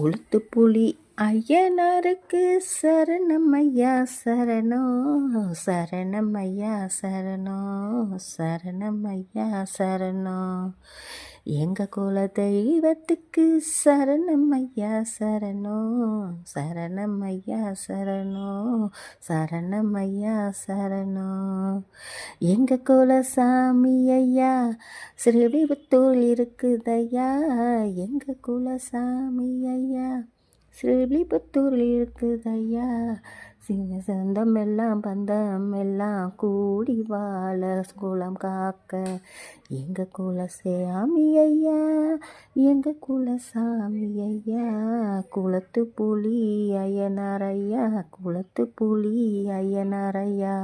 உளுத்து புலி ஐயனாருக்கு சரணமையா சரணோ சரணமையா சரணோ சரணமையா சரணோ. எங்கள் குல தெய்வத்துக்கு சரணமையா சரணோ சரணமையா சரணோ சரணமையா சரணோ. எங்கள் குல சாமி ஐயா ஸ்ரீவிபுத்தூர் இருக்குதையா எங்கள் குல சாமி ஐயா ஸ்ரீவில்லிபுத்தூரில் இருக்குது ஐயா சிங்க சொந்தம் எல்லாம் பந்தம் எல்லாம் கூடி வாழ குலம் காக்க. எங்க குலசாமி ஐயா எங்க குலசாமி ஐயா குளத்து புலி ஐயனாரையா குளத்து புலி ஐயனார் ஐயா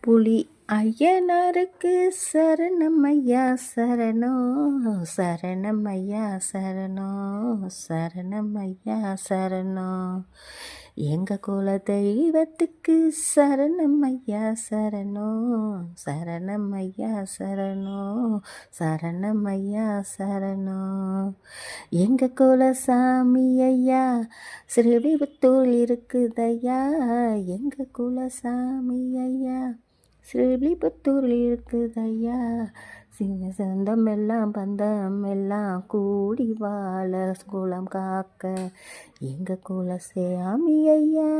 புலி ஐயனாருக்கு சரணமையா சரணோ சரணமையா சரணோ சரணமையா சரணோ. எங்கள் குல தெய்வத்துக்கு சரணமையா சரணோ சரணமையா சரணோ சரணமையா சரணோ. எங்க குலசாமி ஐயா ஸ்ரீவிபுத்தூர் இருக்குதையா? எங்க குலசாமி ஐயா ஸ்ரீவிபுத்தூர் இருக்குதையா? சிங்க சொந்தம் எல்லாம் பந்தம் எல்லாம் கூடி வாழ குலம் காக்க. எங்க குலசாமி ஐயா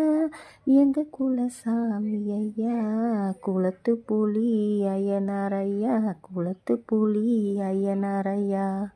எங்க குலசாமி ஐயா குளத்து புலி ஐயனாரையா குளத்து புலி ஐயனாரையா